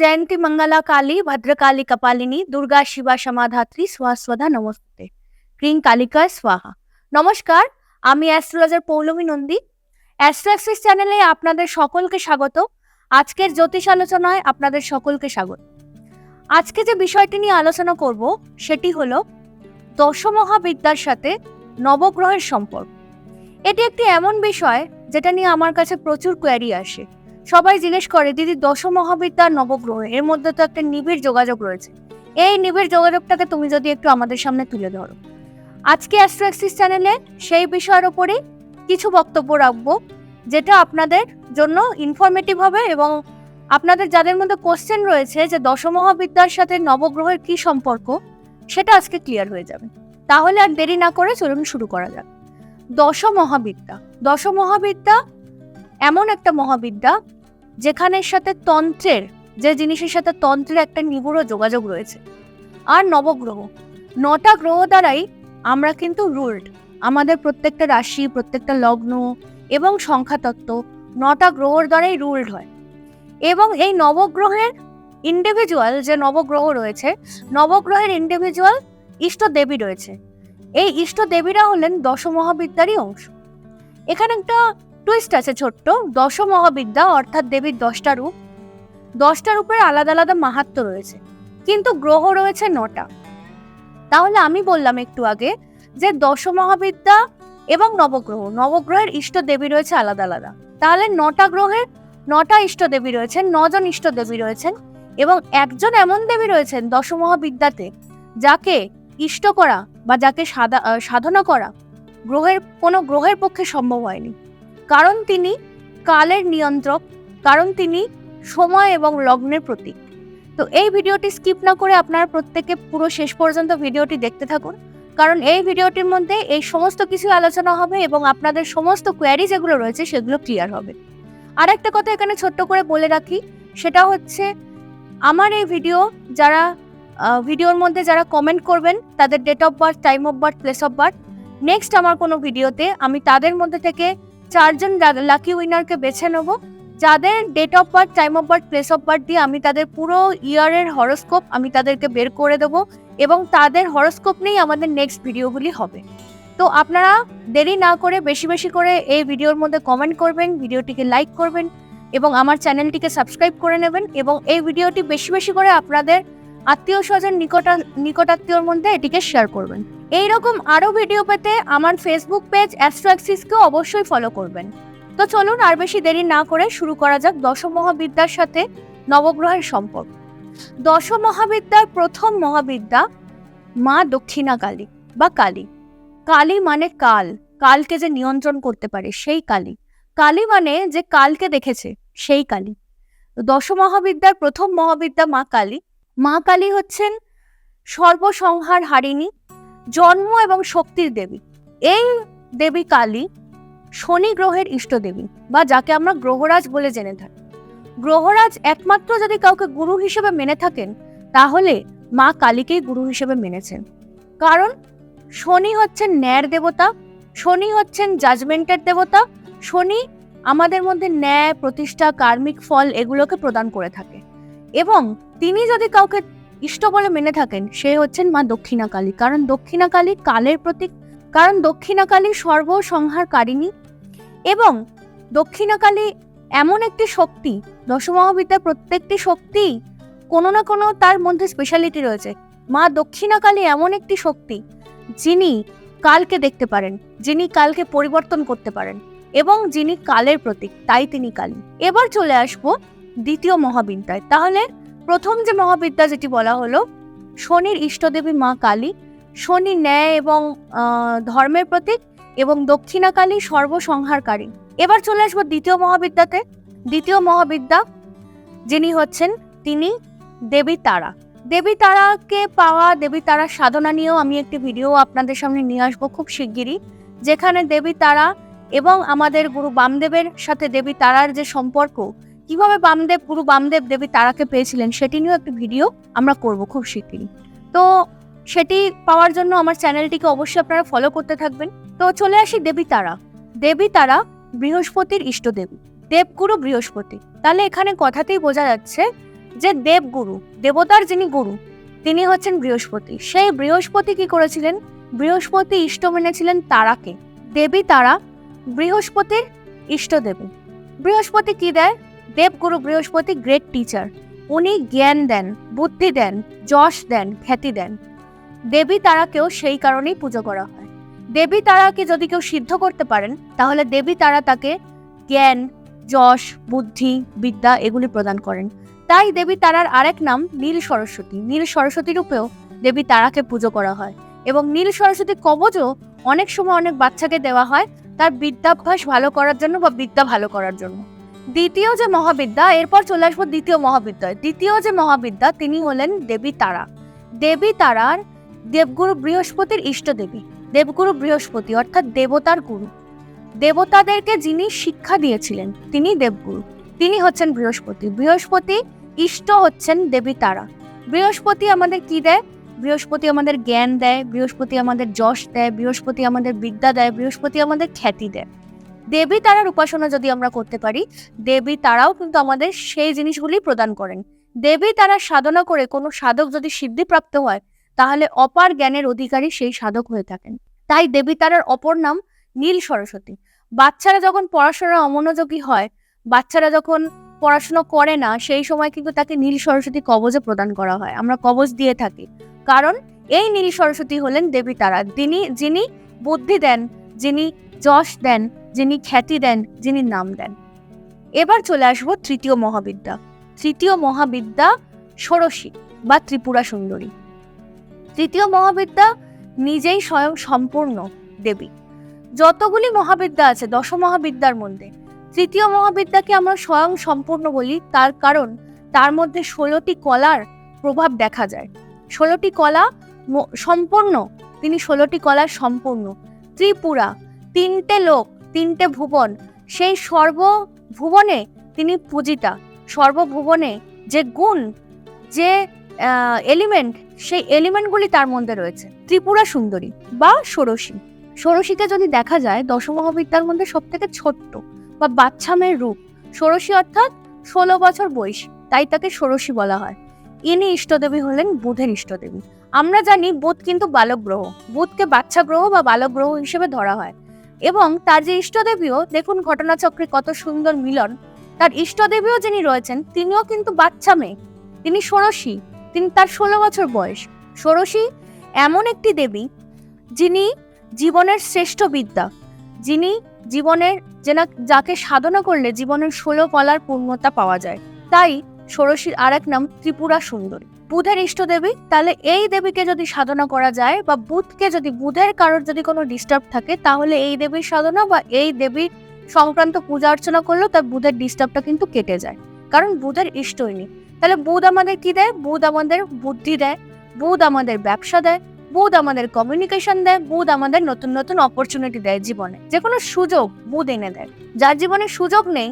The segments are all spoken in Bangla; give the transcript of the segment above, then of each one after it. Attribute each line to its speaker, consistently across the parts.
Speaker 1: জয়ন্তী মঙ্গলা কালী ভদ্রকালী কপালিনী দুর্গা শিবা সমাধাত্রী স্বাস্বধা নমস্তে ক্রিং কালিকা স্বাহা নমস্কার আমি অ্যাস্ট্রোলজার পৌলমী নন্দী অ্যাস্ট্রাক্সিস চ্যানেলে আপনাদের সকলকে স্বাগত। আজকের জ্যোতিষ আলোচনায় আপনাদের সকলকে স্বাগত। আজকে যে বিষয়টি নিয়ে আলোচনা করব, সেটি হলো দশমহাবিদ্যার সাথে নবগ্রহের সম্পর্ক। এটি একটি এমন বিষয় যেটা নিয়ে আমার কাছে প্রচুর কোয়ারি আসে। সবাই জিজ্ঞেস করে, দিদি দশ মহাবিদ্যার নবগ্রহ এর মধ্যে তো একটা নিবিড় যোগাযোগ রয়েছে। এই নিবিড় যোগাযোগটাকে তুমি যদি একটু আমাদের সামনে তুলে ধরো। আজকে অ্যাস্ট্রো অ্যাক্সিস চ্যানেলে সেই বিষয়ের ওপরে কিছু বক্তব্য রাখব, যেটা আপনাদের জন্য ইনফরমেটিভ হবে এবং আপনাদের যাদের মধ্যে কোশ্চেন রয়েছে যে দশ মহাবিদ্যার সাথে নবগ্রহের কি সম্পর্ক, সেটা আজকে ক্লিয়ার হয়ে যাবে। তাহলে আর দেরি না করে চলুন শুরু করা যাক। দশ মহাবিদ্যা এমন একটা মহাবিদ্যা যেখানের সাথে তন্ত্রের, যে জিনিসের সাথে তন্ত্রের একটা নিগুড় যোগাযোগ রয়েছে। আর নবগ্রহ, নটা গ্রহ দ্বারাই আমরা কিন্তু রুলড আমাদের প্রত্যেকটা রাশি, প্রত্যেকটা লগ্ন এবং সংখ্যাতত্ত্ব নটা গ্রহর দ্বারাই রুলড হয়। এবং এই নবগ্রহের ইন্ডিভিজুয়াল যে নবগ্রহ রয়েছে, নবগ্রহের ইন্ডিভিজুয়াল ইষ্ট দেবী রয়েছে। এই ইষ্ট দেবীরা হলেন দশ মহাবিদ্যারই অংশ। এখানে একটা টুইস্ট আছে ছোট্ট। দশ মহাবিদ্যা, অর্থাৎ দেবীর দশটা রূপ। দশটা রূপের আলাদা আলাদা মাহাত্ম রয়েছে। কিন্তু গ্রহ রয়েছে নটা। তাহলে আমি বললাম একটু আগে যে দশ মহাবিদ্যা এবং নবগ্রহ, নবগ্রহের ইষ্ট দেবী রয়েছে আলাদা আলাদা। তাহলে নটা গ্রহের নটা ইষ্ট দেবী রয়েছেন, নজন ইষ্ট দেবী রয়েছেন এবং একজন এমন দেবী রয়েছেন দশ মহাবিদ্যাতে যাকে ইষ্ট করা বা যাকে সাধা সাধনা করা গ্রহের, কোনো গ্রহের পক্ষে সম্ভব হয়নি। কারণ তিনি কালের নিয়ন্ত্রক, কারণ তিনি সময় এবং লগ্নের প্রতীক। তো এই ভিডিওটি স্কিপ না করে আপনারা প্রত্যেকে পুরো শেষ পর্যন্ত ভিডিওটি দেখতে থাকুন, কারণ এই ভিডিওটির মধ্যে এই সমস্ত কিছু আলোচনা হবে এবং আপনাদের সমস্ত কোয়ারি যেগুলো রয়েছে সেগুলো ক্লিয়ার হবে। আর একটা কথা এখানে ছোট্ট করে বলে রাখি, সেটা হচ্ছে আমার এই ভিডিও যারা ভিডিওর মধ্যে যারা কমেন্ট করবেন, তাদের date of birth time of birth place of birth next আমার কোনো ভিডিওতে আমি তাদের মধ্যে থেকে চারজন লাকি উইনারকে বেছে নেব। যাদের date of birth time of birth place of birth দিয়ে আমি তাদের পুরো ইয়ারের হরোস্কোপ আমি তাদেরকে বের করে দেবো এবং তাদের হরোস্কোপ নিয়েই আমাদের নেক্সট ভিডিওগুলি হবে। তো আপনারা দেরি না করে বেশি বেশি করে এই ভিডিওর মধ্যে কমেন্ট করবেন ভিডিওটিকে লাইক করবেন এবং আমার চ্যানেলটিকে সাবস্ক্রাইব করে নেবেন এবং এই ভিডিওটি বেশি বেশি করে আপনাদের আত্মীয় স্বজন নিকটা, নিকটাত্মীয়র মধ্যে এটিকে শেয়ার করবেন। এইরকম আরও ভিডিও পেতে আমার ফেসবুক পেজ অ্যাস্ট্রো অ্যাক্সিসকেও অবশ্যই ফলো করবেন। তো চলুন আর বেশি দেরি না করে শুরু করা যাক দশ মহাবিদ্যার সাথে নবগ্রহের সম্পর্ক। দশ মহাবিদ্যার প্রথম মহাবিদ্যা মা দক্ষিণা কালী বা কালী। কালী মানে কাল, কালকে যে নিয়ন্ত্রণ করতে পারে সেই কালী। কালী মানে যে কালকে দেখেছে সেই কালী। তো দশ মহাবিদ্যার প্রথম মহাবিদ্যা মা কালী মা কালী হচ্ছেন সর্বসংহার হারিণী, জন্ম এবং শক্তির দেবী। এই দেবী কালী শনি গ্রহের ইষ্ট দেবী বা যাকে আমরা গ্রহরাজ বলে জেনে থাকি। গ্রহরাজ একমাত্র যদি কাউকে গুরু হিসেবে মেনে থাকেন, তাহলে মা কালীকেই গুরু হিসেবে মেনেছেন। কারণ শনি হচ্ছেন ন্যায়ের দেবতা, শনি হচ্ছেন জাজমেন্টের দেবতা, শনি আমাদের মধ্যে ন্যায়, প্রতিষ্ঠা, কার্মিক ফল এগুলোকে প্রদান করে থাকে। এবং তিনি যদি কাউকে ইষ্ট বলে মেনে থাকেন, সে হচ্ছেন মা দক্ষিণা কালী কারণ দক্ষিণা কালী কালের প্রতীক, কারণ দক্ষিণা কালী সর্বসংহারকারিণী এবং দক্ষিণা কালী এমন একটি শক্তি, দশমহাবিদ্যার প্রত্যেকটি শক্তি কোনো না কোনো তার মধ্যে স্পেশালিটি রয়েছে। মা দক্ষিণা কালী এমন একটি শক্তি যিনি কালকে দেখতে পারেন, যিনি কালকে পরিবর্তন করতে পারেন এবং যিনি কালের প্রতীক, তাই তিনি কালী। এবার চলে আসব দ্বিতীয় মহাবিদ্যায়। তাহলে প্রথম যে মহাবিদ্যা যেটি বলা হলো, শনির ইষ্টদেবী মা কালী, শনি ন্যায় এবং ধর্মের প্রতীক এবং দক্ষিণা কালী সর্বসংহারকারী। এবার চলে আসব দ্বিতীয় মহাবিদ্যাতে। দ্বিতীয় মহাবিদ্যা যিনি হচ্ছেন তিনি দেবী তারা। দেবী তারাকে পাওয়া, দেবী তারার সাধনা নিয়েও আমি একটি ভিডিও আপনাদের সামনে নিয়ে আসব খুব শিগগিরই, যেখানে দেবী তারা এবং আমাদের গুরু বামদেবের সাথে দেবী তারার যে সম্পর্ক কীভাবে বামদেব, গুরু বামদেব দেবী তারাকে পেয়েছিলেন সেটি নিয়েও একটি ভিডিও আমরা করব খুব শিগগিরই। তো সেটি পাওয়ার জন্য আমার চ্যানেলটিকে অবশ্যই আপনারা ফলো করতে থাকবেন। তো চলে আসি দেবী তারা। দেবী তারা বৃহস্পতির ইষ্ট দেবী। দেবগুরু বৃহস্পতি। তাহলে এখানে কথাতেই বোঝা যাচ্ছে যে দেবগুরু, দেবতার যিনি গুরু, তিনি হচ্ছেন বৃহস্পতি। সেই বৃহস্পতি কি করেছিলেন? বৃহস্পতি ইষ্ট মেনেছিলেন তারাকে। দেবী তারা বৃহস্পতির ইষ্ট দেবী। বৃহস্পতি কি দেয়? দেবগুরু বৃহস্পতি গ্রেট টিচার উনি জ্ঞান দেন, বুদ্ধি দেন, যশ দেন, খ্যাতি দেন। দেবী তারাকেও সেই কারণেই পুজো করা হয়। দেবী তারাকে যদি কেউ সিদ্ধ করতে পারেন, তাহলে দেবী তারা তাকে জ্ঞান, যশ, বুদ্ধি, বিদ্যা এগুলি প্রদান করেন। তাই দেবী তারার আরেক নাম নীল সরস্বতী। নীল সরস্বতী রূপেও দেবী তারাকে পুজো করা হয়। এবং নীল সরস্বতী কবচও অনেক সময় অনেক বাচ্চাকে দেওয়া হয় তার বিদ্যাভ্যাস ভালো করার জন্য বা বিদ্যা ভালো করার জন্য। দ্বিতীয় যে মহাবিদ্যা, এরপর চলে আসব দ্বিতীয় মহাবিদ্যায়। দ্বিতীয় যে মহাবিদ্যা, তিনি হলেন দেবী তারা। দেবী তারার দেবগুরু বৃহস্পতির ইষ্ট দেবী, দেবগুরু বৃহস্পতি, অর্থাৎ দেবতার গুরু। দেবতাদেরকে যিনি শিক্ষা দিয়েছিলেন, তিনি দেবগুরু। তিনি হচ্ছেন বৃহস্পতি। বৃহস্পতি ইষ্ট হচ্ছেন দেবী তারা। বৃহস্পতি আমাদের কি দেয়? বৃহস্পতি আমাদের জ্ঞান দেয়, বৃহস্পতি আমাদের যশ দেয়, বৃহস্পতি আমাদের বিদ্যা দেয়, বৃহস্পতি আমাদের খ্যাতি দেয়। দেবী তারার উপাসনা যদি আমরা করতে পারি, দেবী তারাও কিন্তু আমাদের সেই জিনিসগুলি প্রদান করেন। দেবী তারা সাধনা করে কোনো সাধক যদি সিদ্ধিপ্রাপ্ত হয়, তাহলে অপার জ্ঞানের অধিকারী সেই সাধক হয়ে থাকেন। তাই দেবী তারার অপর নাম নীল সরস্বতী। বাচ্চারা যখন পড়াশোনা অমনোযোগী হয়, বাচ্চারা যখন পড়াশোনা করে না, সেই সময় কিন্তু তাকে নীল সরস্বতী কবজে প্রদান করা হয়। আমরা কবজ দিয়ে থাকি। কারণ এই নীল সরস্বতী হলেন দেবী তারা। তিনি, যিনি বুদ্ধি দেন, যিনি যশ দেন যিনি খ্যাতি দেন, যিনি নাম দেন। এবার চলে আসব তৃতীয় মহাবিদ্যা। তৃতীয় মহাবিদ্যা ষোড়শী বা ত্রিপুরা সুন্দরী। তৃতীয় মহাবিদ্যা নিজেই স্বয়ং সম্পূর্ণ দেবী। যতগুলি মহাবিদ্যা আছে, দশ মহাবিদ্যার মধ্যে, তৃতীয় মহাবিদ্যাকে আমরা স্বয়ং সম্পূর্ণ বলি, তার কারণ তার মধ্যে ষোলোটি কলার প্রভাব দেখা যায়। ষোলোটি কলা সম্পূর্ণ, তিনি ষোলোটি কলার সম্পূর্ণ। ত্রিপুরা, তিনটে লোক তিনটে ভুবন। সেই সর্বভুবনে তিনি পূজিতা। সর্বভুবনে যে গুণ, যে এলিমেন্ট সেই এলিমেন্টগুলি তার মধ্যে রয়েছে। ত্রিপুরা সুন্দরী বা ষোড়শী। ষোড়শীকে যদি দেখা যায়, দশমহাবিদ্যার মধ্যে সব থেকে ছোট্ট বা বাচ্চা মেয়ের রূপ। ষোড়শী অর্থাৎ ষোলো বছর বয়স, তাই তাকে ষোড়শী বলা হয়। ইনি ইষ্টদেবী হলেন বুধের ইষ্টদেবী। আমরা জানি বুধ কিন্তু বালক গ্রহ বুধকে বাচ্চা গ্রহ বা বালক গ্রহ হিসেবে ধরা হয়। এবং তার যে ইষ্টদেবীও, দেখুন ঘটনাচক্রে কত সুন্দর মিলন। তার ইষ্টদেবীও যিনি রয়েছেন, তিনিও কিন্তু বাচ্চা মেয়ে। তিনি ষোড়শী, তিনি তার ষোলো বছর বয়স। ষোড়শী এমন একটি দেবী, যিনি জীবনের শ্রেষ্ঠ বিদ্যা, যিনি জীবনের যেনা যাকে সাধনা করলে জীবনের ষোলো কলার পূর্ণতা পাওয়া যায়। তাই ষোড়শীর আর এক নাম ত্রিপুরা সুন্দরী। বুধের ইষ্ট দেবী, তাহলে এই দেবীকে যদি সাধনা করা যায় বা বুধকে যদি, বুধের কারোর যদি কোনো ডিস্টার্ব থাকে, তাহলে এই দেবীর সাধনা বা এই দেবীর সংক্রান্ত পূজা অর্চনা করলেও তার বুধের ডিস্টার্বটা কিন্তু কেটে যায়। কারণ বুধের ইষ্টই নেই তাহলে বুধ আমাদের কি দেয়? বুধ আমাদের বুদ্ধি দেয়, বুধ আমাদের ব্যবসা দেয়, বুধ আমাদের কমিউনিকেশন দেয়, বুধ আমাদের নতুন নতুন অপরচুনিটি দেয় জীবনে। যে কোনো সুযোগ বুধ এনে দেয়। যার জীবনে সুযোগ নেই,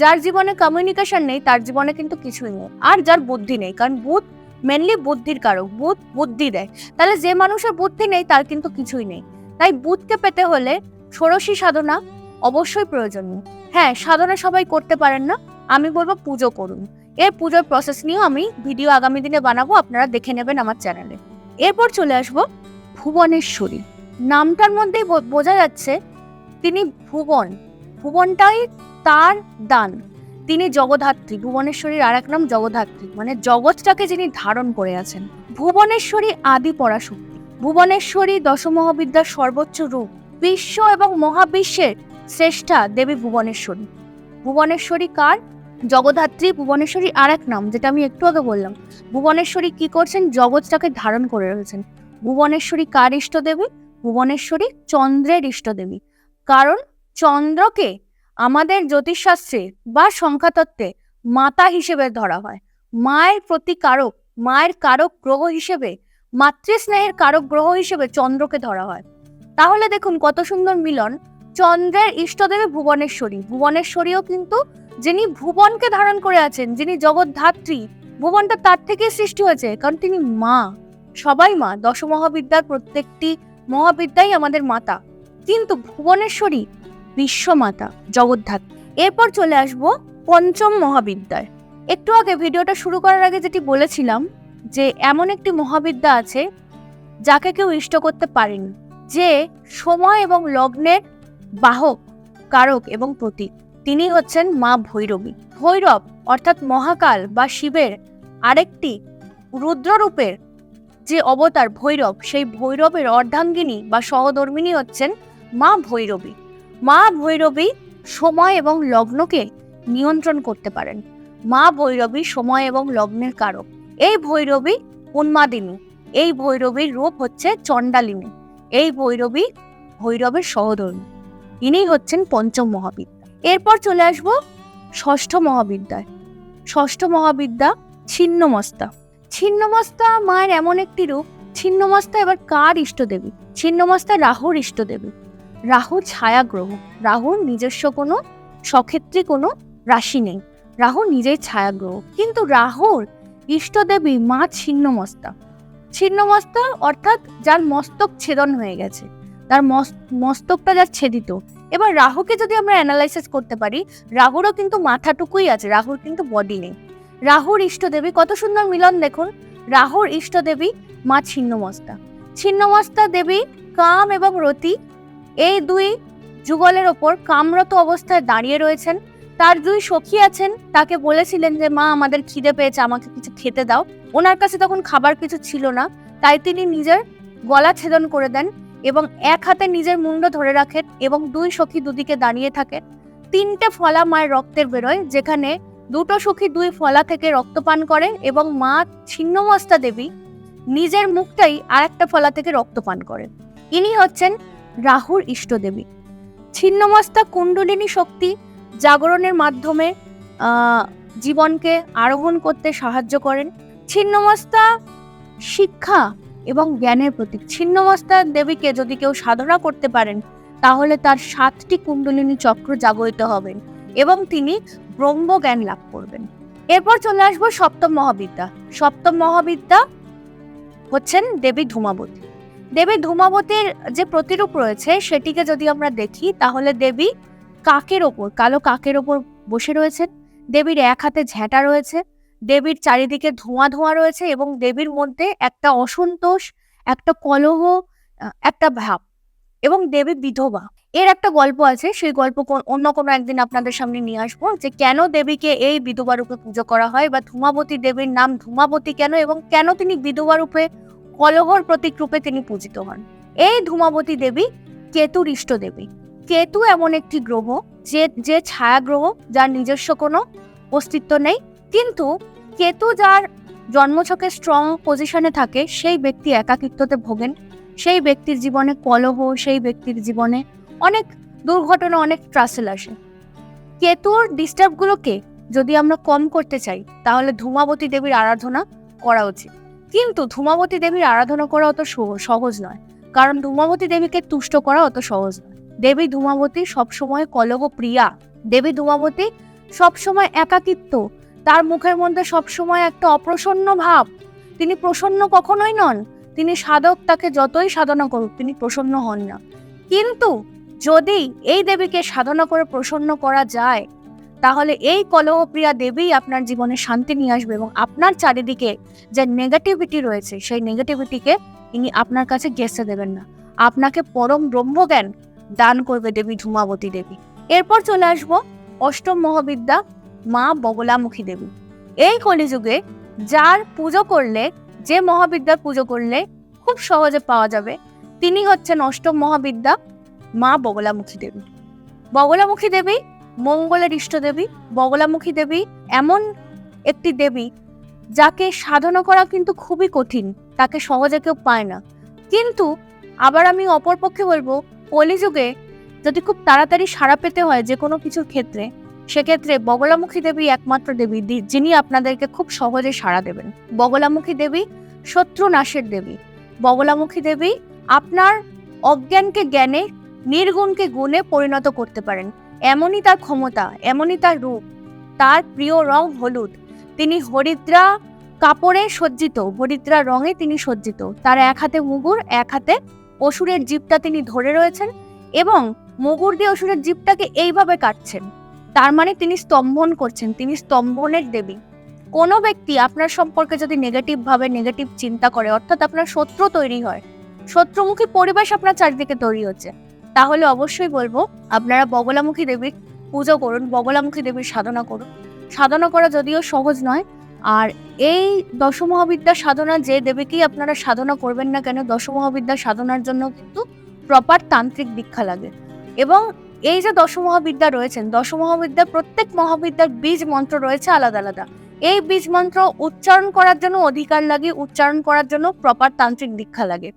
Speaker 1: যার জীবনে কমিউনিকেশন নেই, তার জীবনে কিন্তু কিছুই নেই। আর যার বুদ্ধি নেই, কারণ বুধ মেনলি বুদ্ধির কারক, বুধ বুদ্ধি দেয়। তাহলে যে মানুষের বুদ্ধি নেই, তার কিন্তু কিছুই নেই। তাই বুধকে পেতে হলে ষোড়শী সাধনা অবশ্যই প্রয়োজনীয়। হ্যাঁ সাধনা সবাই করতে পারেন না, আমি বলব পুজো করুন। এর পুজোর প্রসেস নিয়েও আমি ভিডিও আগামী দিনে বানাবো, আপনারা দেখে নেবেন আমার চ্যানেলে এরপর চলে আসব ভুবনেশ্বরী। নামটার মধ্যেই বোঝা যাচ্ছে তিনি ভুবন। ভুবনটাই তার দান। তিনি জগধাত্রী ভুবনেশ্বরীর আর এক নাম জগধাত্রী মানে জগৎটাকে যিনি ধারণ করে আছেন। ভুবনেশ্বরী আদি পরাশক্তি। ভুবনেশ্বরী দশমহাবিদ্যার সর্বোচ্চ রূপ, বিশ্ব এবং মহাবিশ্বের শ্রেষ্ঠা দেবী ভুবনেশ্বরী। ভুবনেশ্বরী কার? জগধাত্রী ভুবনেশ্বরী আর এক নাম, যেটা আমি একটু আগে বললাম। ভুবনেশ্বরী কি করছেন? জগৎটাকে ধারণ করে রয়েছেন ভুবনেশ্বরী কার ইষ্ট দেবী ভুবনেশ্বরী চন্দ্রের ইষ্ট দেবী কারণ চন্দ্রকে আমাদের জ্যোতিষশাস্ত্রে বা সংখ্যাতত্ত্বে মাতা হিসেবে ধরা হয়। মায়ের প্রতি কারক, মায়ের কারক গ্রহ হিসেবে, মাতৃস্নেহের কারক গ্রহ হিসেবে চন্দ্রকে ধরা হয়। তাহলে দেখুন কত সুন্দর মিলন। চন্দ্রের ইষ্টদেবী ভুবনেশ্বরী। ভুবনেশ্বরীও কিন্তু যিনি ভুবনকে ধারণ করে আছেন, যিনি জগৎধাত্রী ভুবনটা তার থেকে সৃষ্টি হয়েছে, কারণ তিনি মা। সবাই মা। দশ মহাবিদ্যার প্রত্যেকটি মহাবিদ্যাই আমাদের মাতা। কিন্তু ভুবনেশ্বরী বিশ্বমাতা, জগদ্ধাত্রী। এরপর চলে আসব পঞ্চম মহাবিদ্যায়। একটু আগে ভিডিওটা শুরু করার আগে যেটি বলেছিলাম, যে এমন একটি মহাবিদ্যা আছে, যাকে কেউ ইষ্ট করতে পারেনি, যে সময় এবং লগ্নের বাহক, কারক এবং প্রতীক। তিনি হচ্ছেন মা ভৈরবী। ভৈরব অর্থাৎ মহাকাল বা শিবের আরেকটি রুদ্ররূপের যে অবতার ভৈরব, সেই ভৈরবের অর্ধাঙ্গিনী বা সহধর্মিনী হচ্ছেন মা ভৈরবী। মা ভৈরবী সময় এবং লগ্নকে নিয়ন্ত্রণ করতে পারেন। মা ভৈরবী সময় এবং লগ্নের কারক। এই ভৈরবী উন্মাদিনী। এই ভৈরবীর রূপ হচ্ছে চণ্ডালিনী। এই ভৈরবী ভৈরবের সহধর্মী। ইনি হচ্ছেন পঞ্চম মহাবিদ্যা। এরপর চলে আসব ষষ্ঠ মহাবিদ্যায়। ষষ্ঠ মহাবিদ্যা ছিন্নমস্তা। ছিন্নমস্তা মায়ের এমন একটি রূপ। ছিন্নমস্তা এবার কার ইষ্টদেবী? ছিন্নমস্তা রাহুর ইষ্টদেবী। রাহু ছায়া গ্রহ রাহুর নিজস্ব কোনো সক্ষেত্রে কোনো রাশি নেই। রাহু নিজেই ছায়া গ্রহ কিন্তু রাহুর ইষ্টদেবী মা ছিন্নমস্তা। ছিন্নমস্তা অর্থাৎ যার মস্তক ছেদন হয়ে গেছে। তার মস- মস্তকটা যার ছেদিত। এবার রাহুকে যদি আমরা অ্যানালাইসিস করতে পারি, রাহুরও কিন্তু মাথাটুকুই আছে, রাহুর কিন্তু বডি নেই। রাহুর ইষ্টদেবী কত সুন্দর মিলন দেখুন। রাহুর ইষ্টদেবী মা ছিন্নমস্তা। ছিন্নমস্তা দেবী কাম এবং রতি এই দুই যুগলের ওপর কামরত অবস্থায় দাঁড়িয়ে রয়েছেন। তার দুই সখী আছেন, তাকে বলেছিলেন যে, মা, আমাদের খিদে পেয়েছে, আমাকে কিছু খেতে দাও। ওনার কাছে তখন খাবার কিছু ছিল না, তাই তিনি নিজের গলা ছেদন করে দেন এবং এক হাতে নিজের মুন্ড ধরে রাখেন এবং দুই সখী দুদিকে দাঁড়িয়ে থাকেন। তিনটে ফলা মায়ের রক্তের বেরোয়, যেখানে দুটো সখী দুই ফলা থেকে রক্তপান করে এবং মা ছিন্নমস্তা দেবী নিজের মুখটাই আর একটা ফলা থেকে রক্তপান করেন ইনি হচ্ছেন রাহুর ইষ্টদেবী। ছিন্নমস্তা কুণ্ডলিনী শক্তি জাগরণের মাধ্যমে জীবনকে আরোহণ করতে সাহায্য করেন। ছিন্নমস্তা শিক্ষা এবং জ্ঞানের প্রতীক। ছিন্নমস্তা দেবীকে যদি কেউ সাধনা করতে পারেন, তাহলে তার সাতটি কুণ্ডলিনী চক্র জাগরিত হবেন এবং তিনি ব্রহ্মজ্ঞান লাভ করবেন। এরপর চলে আসব সপ্তম মহাবিদ্যা। সপ্তম মহাবিদ্যা হচ্ছেন দেবী ধূমাবতী। দেবী ধূমাবতীর যে প্রতিরূপ রয়েছে, সেটিকে যদি আমরা দেখি, তাহলে দেবী কাকের ওপর, কালো কাকের ওপর বসে রয়েছেন। দেবীর এক হাতে ঝ্যাঁটা রয়েছে, দেবীর চারিদিকে ধোঁয়া ধোঁয়া রয়েছে এবং দেবীর মধ্যে একটা অসন্তোষ, একটা কলহ, একটা ভাব এবং দেবী বিধবা। এর একটা গল্প আছে, সেই গল্প অন্য কোনো একদিন আপনাদের সামনে নিয়ে আসব যে কেন দেবীকে এই বিধবা রূপে পুজো করা হয় বা ধূমাবতী দেবীর নাম ধূমাবতী কেন এবং কেন তিনি বিধবা রূপে কলহর প্রতীক রূপে তিনি পূজিত হন। এই ধূমাবতী দেবী কেতুর ইষ্ট দেবী। কেতু এমন একটি গ্রহ, যে যে ছায়া গ্রহ যার নিজস্ব কোনো অস্তিত্ব নেই। কিন্তু কেতু যার জন্মছকে স্ট্রং পজিশনে থাকে, সেই ব্যক্তি একাকিত্বতে ভোগেন। সেই ব্যক্তির জীবনে কলহ, সেই ব্যক্তির জীবনে অনেক দুর্ঘটনা, অনেক ট্রাসেল আসে। কেতুর ডিস্টার্বগুলোকে যদি আমরা কম করতে চাই, তাহলে ধূমাবতী দেবীর আরাধনা করা উচিত। কিন্তু ধূমাবতী দেবীর আরাধনা করা অত সহজ নয়। কারণ ধূমাবতী দেবীকে তুষ্ট করা অত সহজ নয়। দেবী ধূমাবতী সবসময় কলহ প্রিয়া। দেবী ধূমাবতী সবসময় একাকিত্ব। তার মুখের মধ্যে সবসময় একটা অপ্রসন্ন ভাব। তিনি প্রসন্ন কখনোই নন। তিনি সাধক, তাকে যতই সাধনা করুক, তিনি প্রসন্ন হন না। কিন্তু যদি এই দেবীকে সাধনা করে প্রসন্ন করা যায় তাহলে এই কলহপ্রিয়া দেবী আপনার জীবনে শান্তি নিয়ে আসবে এবং আপনার চারিদিকে যে নেগেটিভিটি রয়েছে, সেই নেগেটিভিটিকে তিনি আপনার কাছে গেসে দেবেন না। আপনাকে পরম ব্রহ্মজ্ঞান দান করবে দেবী ধূমাবতী দেবী। এরপর চলে আসব অষ্টম মহাবিদ্যা, মা বগলামুখী দেবী। এই কলিযুগে যার পুজো করলে, যে মহাবিদ্যার পুজো করলে খুব সহজে পাওয়া যাবে, তিনি হচ্ছেন অষ্টম মহাবিদ্যা, মা বগলামুখী দেবী। বগলামুখী দেবী মঙ্গলের ইষ্ট দেবী, বগলামুখী দেবী, এমন একটি দেবী যাকে সাধনা করা কিন্তু খুবই কঠিন, তাকে সহজে কেউ পায় না। কিন্তু আবার আমি অপরপক্ষে বলব, কলিযুগে যদি খুব তাড়াতাড়ি সাড়া পেতে হয় যে কোনো কিছুর ক্ষেত্রে, সেক্ষেত্রে বগলামুখী দেবী একমাত্র দেবী যিনি আপনাদেরকে খুব সহজে সাড়া দেবেন। বগলামুখী দেবী শত্রু নাশের দেবী। বগলামুখী দেবী আপনার অজ্ঞানকে জ্ঞানে, নির্গুণকে গুণে পরিণত করতে পারেন। এমনই তার ক্ষমতা, এমনই তার রূপ। তার প্রিয় রং হলুদ। তিনি হরিদ্রা কাপড়ে সজ্জিত, হরিদ্রা রঙে তিনি সজ্জিত। তার এক হাতে মুগুর, এক হাতে অসুরের জীবটা তিনি ধরে রয়েছেন এবং মুগুর দিয়ে অসুরের জীবটাকে এইভাবে কাটছেন। তার মানে তিনি স্তম্ভন করছেন, তিনি স্তম্ভনের দেবী। কোনো ব্যক্তি আপনার সম্পর্কে যদি নেগেটিভ ভাবে নেগেটিভ চিন্তা করে, অর্থাৎ আপনার শত্রু তৈরি হয়, শত্রুমুখী পরিবেশ আপনার চারিদিকে তৈরি হচ্ছে। তাহলে অবশ্যই বলব, আপনারা বগলামুখী দেবীর পুজো করুন, বগলামুখী দেবীর সাধনা করুন। সাধনা করা যদিও সহজ নয়, আর এই দশমহাবিদ্যা সাধনা যে দেবীকেই আপনারা সাধনা করবেন না কেন, দশমহাবিদ্যা সাধনার জন্য কিন্তু প্রপার তান্ত্রিক দীক্ষা লাগে। এবং এই যে দশমহাবিদ্যা রয়েছেন দশমহাবিদ্যার প্রত্যেক মহাবিদ্যার বীজ মন্ত্র রয়েছে আলাদা আলাদা। এই বীজ মন্ত্র উচ্চারণ করার জন্য অধিকার লাগে, উচ্চারণ করার জন্য প্রপার তান্ত্রিক দীক্ষা লাগে।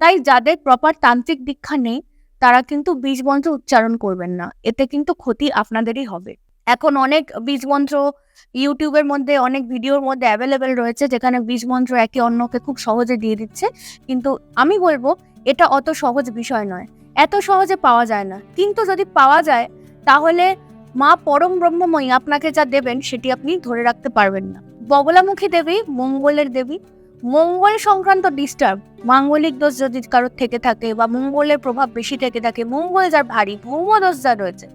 Speaker 1: তাই যাদের প্রপার তান্ত্রিক দীক্ষা নেই তারা কিন্তু বীজ মন্ত্র উচ্চারণ করবেন না। এতে কিন্তু ক্ষতি আপনাদেরই হবে। এখন অনেক বীজ মন্ত্র ইউটিউবের মধ্যে, অনেক ভিডিওর মধ্যে অ্যাভেলেবেল রয়েছে, যেখানে বীজ মন্ত্র একে অন্যকে খুব সহজে দিয়ে দিচ্ছে। কিন্তু আমি বলব, এটা অত সহজ বিষয় নয়। এত সহজে পাওয়া যায় না। কিন্তু যদি পাওয়া যায়, তাহলে মা পরম ব্রহ্মময়ী আপনাকে যা দেবেন, সেটি আপনি ধরে রাখতে পারবেন না। বগলামুখী দেবী, মঙ্গলের দেবী মঙ্গল সংক্রান্ত ডিস্টার্ব মাঙ্গলিক দোষ যদি কারোর থেকে থাকে বা মঙ্গলের প্রভাব বেশি থেকে থাকে, মঙ্গল যার ভারী, ভৌম দোষ যা রয়েছে,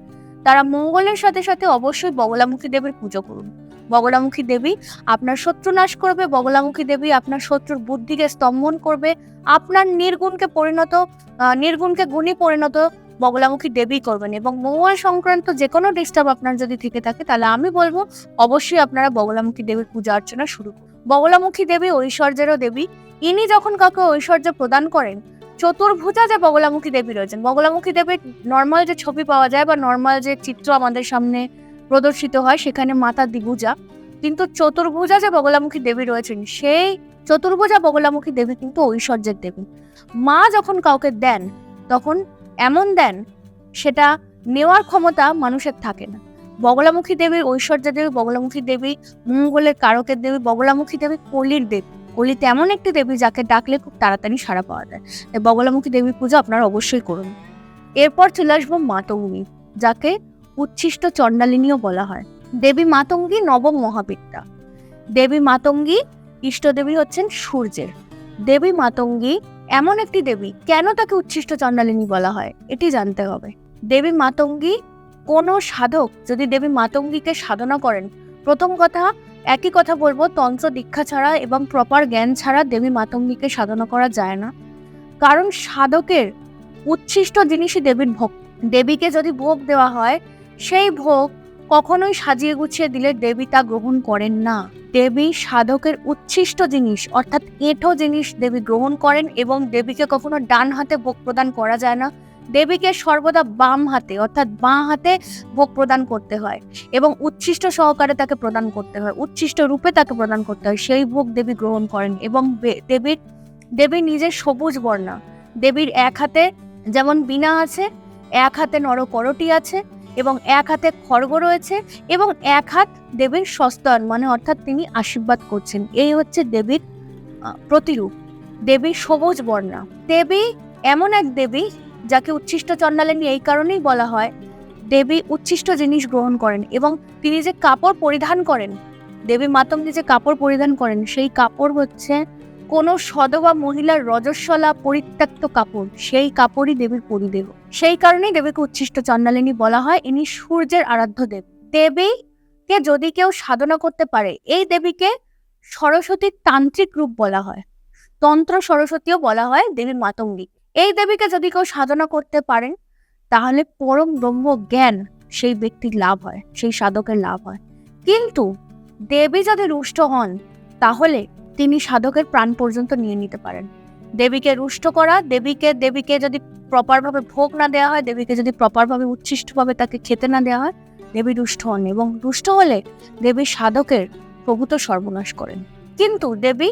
Speaker 1: তারা মঙ্গলের সাথে সাথে অবশ্যই বগলামুখী দেবীর পুজো করুন। বগলামুখী দেবী আপনার শত্রু নাশ করবে, বগলামুখী দেবী আপনার শত্রুর বুদ্ধিকে স্তম্ভন করবে, আপনার নির্গুণকে পরিণত নির্গুণকে গুণী পরিণত বগলামুখী দেবী করবেন এবং মঙ্গল সংক্রান্ত যে কোনো ডিস্টার্ব আপনার যদি থেকে থাকে, তাহলে আমি বলব, অবশ্যই আপনারা বগলামুখী দেবীর পূজা অর্চনা শুরু করুন। বগলামুখী দেবী, ঐশ্বর্যেরও দেবী। ইনি যখন কাউকে ঐশ্বর্য প্রদান করেন, চতুর্ভুজা যে বগলামুখী দেবী রয়েছেন, বগলামুখী দেবীর নর্মাল যে ছবি পাওয়া যায় বা নর্মাল যে চিত্র আমাদের সামনে প্রদর্শিত হয়, সেখানে মাতা দ্বিভুজা। কিন্তু চতুর্ভুজা যে বগলামুখী দেবী রয়েছেন, সেই চতুর্ভুজা বগলামুখী দেবী কিন্তু ঐশ্বর্যের দেবী। মা যখন কাউকে দেন, তখন এমন দেন, সেটা নেওয়ার ক্ষমতা মানুষের থাকে না। বগলামুখী দেবীর ঐশ্বর্যের দেবী, বগলামুখী দেবী, মঙ্গলের কারকের দেবী, বগলামুখী দেবী, কলির দেবী। কলি তেমন একটি দেবী যাকে ডাকলে খুব তাড়াতাড়ি সাড়া পাওয়া যায়। তাই বগলামুখী দেবীর পুজো আপনারা অবশ্যই করুন। এরপর চলে আসব মাতঙ্গী, যাকে উচ্ছিষ্ট চণ্ডালিনীও বলা হয়। দেবী মাতঙ্গী নবম মহাবিদ্যা দেবী মাতঙ্গী ইষ্টদেবী হচ্ছেন সূর্যের। দেবী মাতঙ্গী এমন একটি দেবী, কেন তাকে উচ্ছিষ্ট চণ্ডালিনী বলা হয়, এটি জানতে হবে। দেবী মাতঙ্গী কোনো সাধক যদি দেবী মাতঙ্গীকে সাধনা করেন, প্রথম কথা একই কথা বলব, তন্ত্র দীক্ষা ছাড়া এবং প্রপার জ্ঞান ছাড়া দেবী মাতঙ্গীকে সাধনা করা যায় না। কারণ সাধকের উচ্ছিষ্ট জিনিসই দেবীর ভোগ। দেবীকে যদি ভোগ দেওয়া হয়, সেই ভোগ কখনোই সাজিয়ে গুছিয়ে দিলে দেবী তা গ্রহণ করেন না। দেবী সাধকের উচ্ছিষ্ট জিনিস, অর্থাৎ এঁঠো জিনিস দেবী গ্রহণ করেন এবং দেবীকে কখনো ডান হাতে ভোগ প্রদান করা যায় না। দেবীকে সর্বদা বাম হাতে, অর্থাৎ বাঁ হাতে ভোগ প্রদান করতে হয় এবং উচ্ছিষ্ট সহকারে তাকে প্রদান করতে হয়, উচ্ছিষ্ট রূপে তাকে প্রদান করতে হয়। সেই ভোগ দেবী গ্রহণ করেন এবং দেবীর, দেবী নিজের সবুজ বর্ণা। দেবীর এক হাতে যেমন বীণা আছে, এক হাতে নরকরটি আছে এবং এক হাতে খড়গ রয়েছে এবং এক হাত দেবীর সস্তন মানে অর্থাৎ তিনি আশীর্বাদ করছেন। এই হচ্ছে দেবীর প্রতিরূপ। দেবী সবুজ বর্ণা। দেবী এমন এক দেবী যাকে উচ্ছিষ্ট চণ্ডালিনী এই কারণেই বলা হয়। দেবী উচ্ছিষ্ট জিনিস গ্রহণ করেন এবং তিনি যে কাপড় পরিধান করেন, দেবী মাতঙ্গী যে কাপড় পরিধান করেন, সেই কাপড় হচ্ছে কোনো সদবা মহিলার রজস্বলা পরিত্যক্ত কাপড়, সেই কাপড়ই দেবীর পরিদেহ। সেই কারণেই দেবীকে উচ্ছিষ্ট চণ্ডালিনী বলা হয়। ইনি সূর্যের আরাধ্য দেব। দেবীকে যদি কেউ সাধনা করতে পারে, এই দেবীকে সরস্বতীর তান্ত্রিক রূপ বলা হয়। তন্ত্র সরস্বতীও বলা হয় দেবী মাতঙ্গী এই দেবীকে যদি কেউ সাধনা করতে পারেন, তাহলে পরম ব্রহ্ম জ্ঞান সেই ব্যক্তির লাভ হয়, সেই সাধকের লাভ হয়। কিন্তু দেবী যদি রুষ্ট হন, তাহলে তিনি সাধকের প্রাণ পর্যন্ত নিয়ে নিতে পারেন। দেবীকে রুষ্ট করা, দেবীকে দেবীকে যদি প্রপারভাবে ভোগ না দেওয়া হয়, দেবীকে যদি প্রপারভাবে উচ্ছিষ্টভাবে তাকে খেতে না দেওয়া হয়, দেবী রুষ্ট হন এবং রুষ্ট হলে দেবী সাধকের প্রভূত সর্বনাশ করেন। কিন্তু দেবী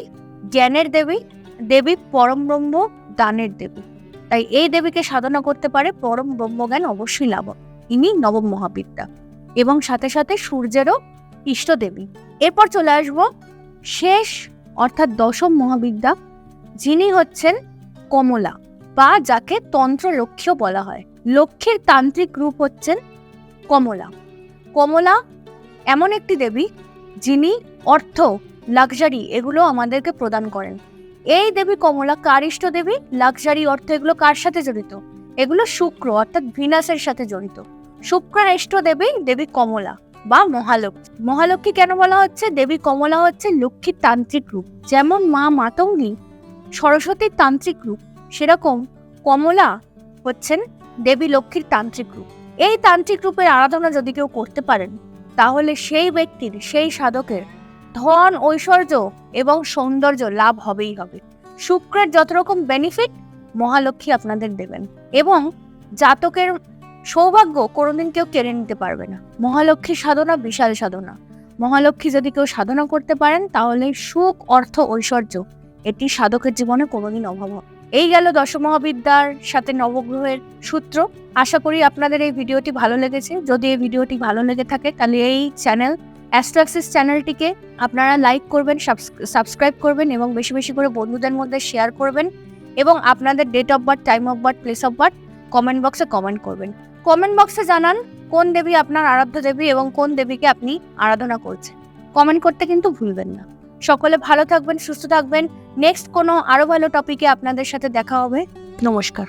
Speaker 1: জ্ঞানের দেবী দেবী পরম ব্রহ্ম দানের দেবী। তাই এই দেবীকে সাধনা করতে পারে পরম ব্রহ্মজ্ঞান অবশ্যই লাভ ইনি নবম মহাবিদ্যা এবং সাথে সাথে সূর্যেরও ইষ্ট দেবী এরপর চলে আসব শেষ, অর্থাৎ দশম মহাবিদ্যা যিনি হচ্ছেন কমলা, বা যাকে তন্ত্র লক্ষ্য বলা হয়। লক্ষ্যের তান্ত্রিক রূপ হচ্ছেন কমলা। কমলা এমন একটি দেবী যিনি অর্থ লাক্সারি এগুলো আমাদেরকে প্রদান করেন। এই দেবী কমলা কারিষ্ট দেবী লাক্সারি অর্থ এগুলো কার সাথে জড়িত? এগুলো শুক্র অর্থাৎ ভিনাসের সাথে জড়িত। শুক্রের ইষ্ট দেবী দেবী কমলা বা মহালক্ষ্মী। মহালক্ষ্মী কেন বলা হচ্ছে? দেবী কমলা হচ্ছে লক্ষ্মীর তান্ত্রিক রূপ। যেমন মা মাতঙ্গী সরস্বতীর তান্ত্রিক রূপ, সেরকম কমলা হচ্ছেন দেবী লক্ষ্মীর তান্ত্রিক রূপ। এই তান্ত্রিক রূপের আরাধনা যদি কেউ করতে পারেন, তাহলে সেই ব্যক্তির, সেই সাধকের ধন, ঐশ্বর্য এবং সৌন্দর্য লাভ হবেই হবে। শুক্রের যত রকম বেনিফিট মহালক্ষ্মী আপনাদের দেবেন এবং জাতকের সৌভাগ্য কোনোদিন কেউ কেড়ে নিতে পারবে না। মহালক্ষ্মীর সাধনা বিশাল সাধনা। মহালক্ষ্মী যদি কেউ সাধনা করতে পারেন, তাহলে সুখ, অর্থ, ঐশ্বর্য এটি সাধকের জীবনে কোনোদিন অভাব হবে এই গেল দশমহাবিদ্যার সাথে নবগ্রহের সূত্র। আশা করি আপনাদের এই ভিডিওটি ভালো লেগেছে। যদি এই ভিডিওটি ভালো লেগে থাকে, তাহলে এই চ্যানেল অ্যাস্ট্রাক্সিস চ্যানেলটিকে আপনারা লাইক করবেন সাবস্ক্রাইব করবেন এবং বেশি বেশি করে বন্ধুদের মধ্যে শেয়ার করবেন এবং আপনাদের date of birth time of birth place of birth comment বক্সে কমেন্ট করবেন। কমেন্ট বক্সে জানান কোন দেবী আপনার আরাধ্য দেবী এবং কোন দেবীকে আপনি আরাধনা করছেন। কমেন্ট করতে কিন্তু ভুলবেন না। সকলে ভালো থাকবেন, সুস্থ থাকবেন। নেক্সট কোনো আরও ভালো টপিকে আপনাদের সাথে দেখা হবে। নমস্কার।